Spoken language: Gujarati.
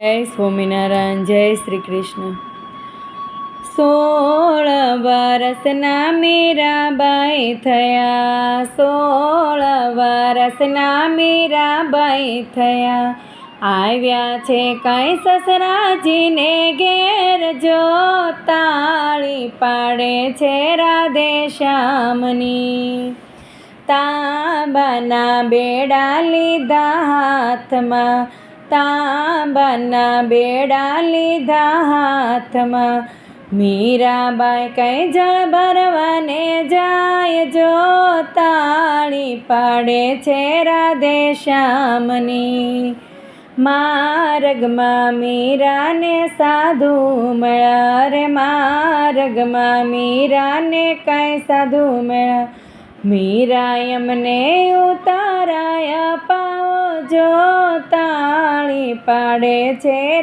જય સ્વામિનારાયણ, જય શ્રી કૃષ્ણ. સોળ વરસના મીરાબાઈ થયા, સોળ વરસના મીરાબાઈ થયા. આવ્યા છે કઈ સસરાજીને ઘેર જો તાળી પાડે છે રાધે શ્યામની. તાંબાના બેડા લીધા હાથમાં તાંબાના બેડા લીધા હાથમાં. મીરાબાઈ કઈ જળ ભરવાને જાય જો તાળી પાડે છે રાધે શ્યામની. માર્ગમાં મીરાને સાધુ મળ્યા રે માર્ગમાં મીરાને કઈ સાધુ મળ્યા. મીરા એમને ઉતારાયા પાઓ જો પાડે છે